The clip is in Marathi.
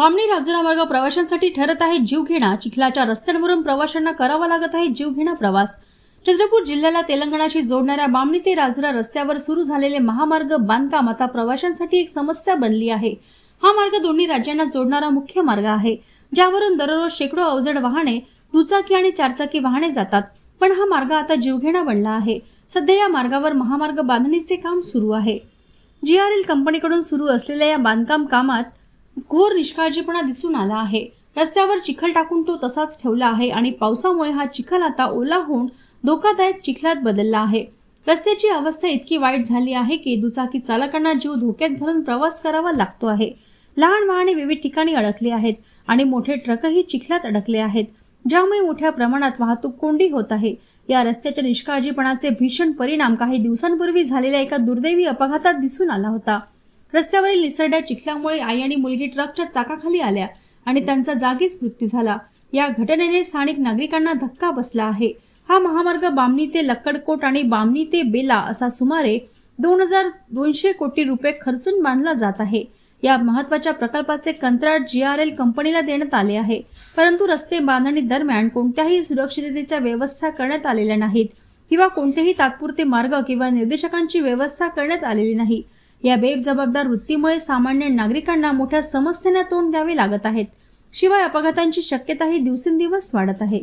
बामणी राजुरा मार्ग प्रवाशांसाठी ठरत आहे जीवघेणा चिखलाच्या रस्त्यांवरून प्रवाशांना करावा लागत आहे जीवघेणा प्रवास. चंद्रपूर जिल्ह्याला तेलंगणाशी जोडणाऱ्या बामणी ते राजुरा रस्त्यावर सुरू झालेले महामार्ग बांधकाम आता प्रवाशांसाठी एक समस्या बनली आहे. हा मार्ग दोन्ही राज्यांना जोडणारा मुख्य मार्ग आहे. ज्यावरून दररोज शेकडो अवजड वाहने दुचाकी आणि चारचाकी वाहने जातात. पण हा मार्ग आता जीवघेणा बनला आहे. सध्या या मार्गावर महामार्ग बांधणीचे काम सुरू आहे. जी आर एल कंपनीकडून सुरू असलेल्या या बांधकाम कामात घोर निष्काळजीपणा दिसून आला आहे. रस्त्यावर चिखल टाकून तो तसाच ठेवला आहे आणि पावसामुळे हा चिखल आता ओला होऊन धोकादायक चिखलात बदलला आहे. रस्त्याची अवस्था इतकी वाईट झाली आहे की दुचाकी चालकांना जीव धोक्यात घालून प्रवास करावा लागतो आहे. लहान वाहने विविध ठिकाणी अडकली आहेत आणि मोठे ट्रकही चिखलात अडकले आहेत. ज्यामुळे मोठ्या प्रमाणात वाहतूक कोंडी होत आहे. या रस्त्याच्या निष्काळजीपणाचे भीषण परिणाम काही दिवसांपूर्वी झालेल्या एका दुर्दैवी अपघातात दिसून आला होता. रस्त्यावरील निसरड्या चिखलामुळे आई आणि मुलगी ट्रकच्या चाकाखाली आल्या आणि त्यांचा जागीच मृत्यू झाला. या घटनेने स्थानिक नागरिकांना धक्का बसला आहे. हा महामार्ग बामणी ते लक्कडकोट आणि बामणी ते बेला असा सुमारे दोन हजार दोनशे कोटी रुपये खर्चून बांधला जात आहे. या महत्त्वाच्या प्रकल्पाचे कंत्राट जी आर एल कंपनीला देण्यात आले आहे. परंतु रस्ते बांधणी दरम्यान कोणत्याही सुरक्षिततेच्या व्यवस्था करण्यात आलेल्या नाहीत किंवा कोणतेही तात्पुरते मार्ग किंवा निर्देशकांची व्यवस्था करण्यात आलेली नाही. या बेजबाबदार वृत्तीमुळे सामान्य नागरिकांना मोठ्या समस्यांना तोंड द्यावे लागत आहेत. शिवाय अपघातांची शक्यताही दिवसेंदिवस वाढत आहे.